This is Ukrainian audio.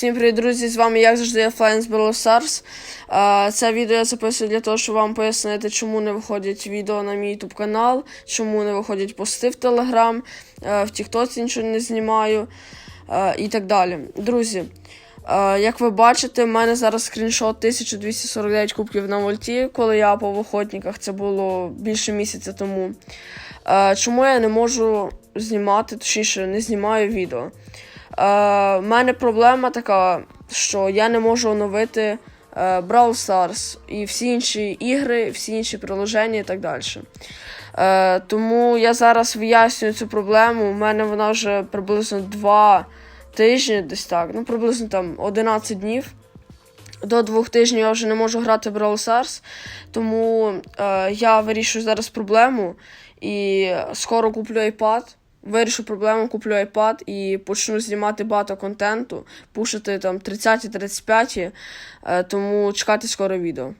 Всім привіт, друзі! З вами, як завжди, я Флайн з. Е, Це відео я записую для того, щоб вам пояснити, чому не виходять відео на мій YouTube канал, чому не виходять пости в е, в Тіктоці нічого не знімаю е, і так далі. Друзі, е, як ви бачите, в мене зараз скріншот 1249 кубків на вольті, коли я по охотниках, це було більше місяця тому. Е, Чому я не можу знімати, точніше, не знімаю відео? Е, в мене проблема така, що я не можу оновити е, Brawl Stars і всі інші ігри, всі інші приложення і так далі. Е, тому я зараз вияснюю цю проблему. У мене вона вже приблизно 2 тижні, десь так, ну приблизно там 11 днів. До двох тижнів я вже не можу грати в Brawl Stars, тому е, я вирішую зараз проблему і скоро куплю iPad. Вирішу проблему, куплю iPad і почну знімати багато контенту, пушити там 30-35, е, тому чекайте скоро відео.